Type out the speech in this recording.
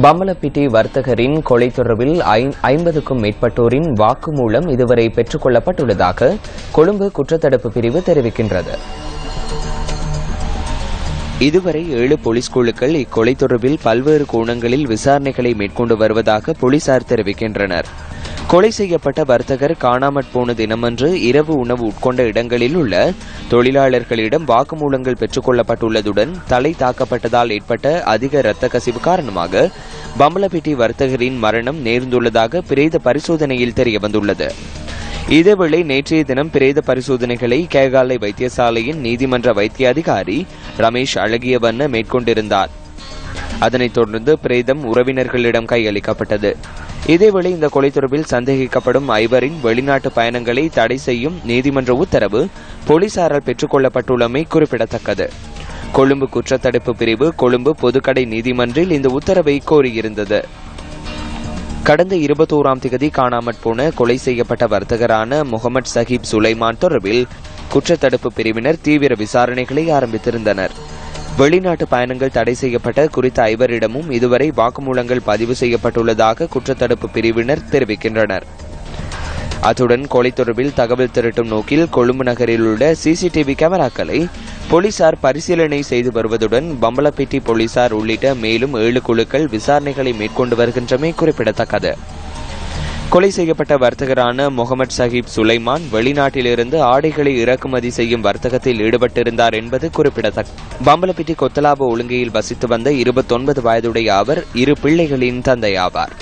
பம்மலப்பிட்டி வர்த்தகரின் கொலை தொடர்பில் ஐம்பதுக்கும் மேற்பட்டோரின் வாக்குமூலம் இதுவரை பெற்றுக் கொள்ளப்பட்டுள்ளதாக கொழும்பு குற்றத்தடுப்பு பிரிவு தெரிவிக்கின்றது. இதுவரை ஏழு போலீஸ் குழுக்கள் இக்கொலை தொடர்பில் பல்வேறு கோணங்களில் விசாரணைகளை மேற்கொண்டு வருவதாக போலீசார் தெரிவிக்கின்றனர். கொலை செய்யப்பட்ட வர்த்தகர் காணாமற் போன தினமன்று இரவு உணவு உட்கொண்ட இடங்களில் உள்ள தொழிலாளர்களிடம் வாக்குமூலங்கள் பெற்றுக் கொள்ளப்பட்டுள்ளதுடன் தலை தாக்கப்பட்டதால் ஏற்பட்ட அதிக இரத்த கசிவு காரணமாக பம்பலப்பிட்டி வர்த்தகரின் மரணம் நேர்ந்துள்ளதாக பிரேத பரிசோதனையில் தெரியவந்துள்ளது. இதேவேளை நேற்றைய தினம் பிரேத பரிசோதனைகளை கேகாலை வைத்தியசாலையின் நீதிமன்ற வைத்திய அதிகாரி ரமேஷ் அழகியவண்ண மேற்கொண்டிருந்தார். அதனைத் தொடர்ந்து பிரேதம் உறவினர்களிடம் கையளிக்கப்பட்டது. இதேவேளை இந்த கொலை தொடர்பில் சந்தேகிக்கப்படும் ஐவரின் வெளிநாட்டு பயணங்களை தடை செய்யும் நீதிமன்ற உத்தரவு போலீசாரால் பெற்றுக் கொள்ளப்பட்டுள்ளமை குறிப்பிடத்தக்கது. கொழும்பு குற்றத்தடுப்பு பிரிவு கொழும்பு பொதுக்கடை நீதிமன்றில் இந்த உத்தரவை கோரியிருந்தது. கடந்த இருபத்தோராம் திகதி காணாமற் போன கொலை செய்யப்பட்ட வர்த்தகரான முகமது சஹீப் சுலைமான் தொடர்பில் குற்றத்தடுப்பு பிரிவினர் தீவிர விசாரணைகளை ஆரம்பித்திருந்தனர். வெளிநாட்டு பயணங்கள் தடை செய்யப்பட்ட குறித்த ஐவரிடமும் இதுவரை வாக்குமூலங்கள் பதிவு செய்யப்பட்டுள்ளதாக குற்றத்தடுப்பு பிரிவினர் தெரிவிக்கின்றனர். அத்துடன் கொலை தொடர்பில் தகவல் திரட்டும் நோக்கில் கொழும்பு நகரில் உள்ள சிசிடிவி கேமராக்களை போலீசார் பரிசீலனை செய்து வருவதுடன் பம்பலப்பிட்டி போலீசார் உள்ளிட்ட மேலும் ஏழு குழுக்கள் விசாரணைகளை மேற்கொண்டு வருகின்றமை குறிப்பிடத்தக்கது. கொலை செய்யப்பட்ட வர்த்தகரான முகமது சஹீப் சுலைமான் வெளிநாட்டிலிருந்து ஆடைகளை இறக்குமதி செய்யும் வர்த்தகத்தில் ஈடுபட்டிருந்தார் என்பது குறிப்பிடத்தக்க பம்பலப்பிட்டி கொத்தலாப ஒழுங்கையில் வசித்து வந்த இருபத்தொன்பது வயதுடைய அவர் இரு பிள்ளைகளின் தந்தையாவார்.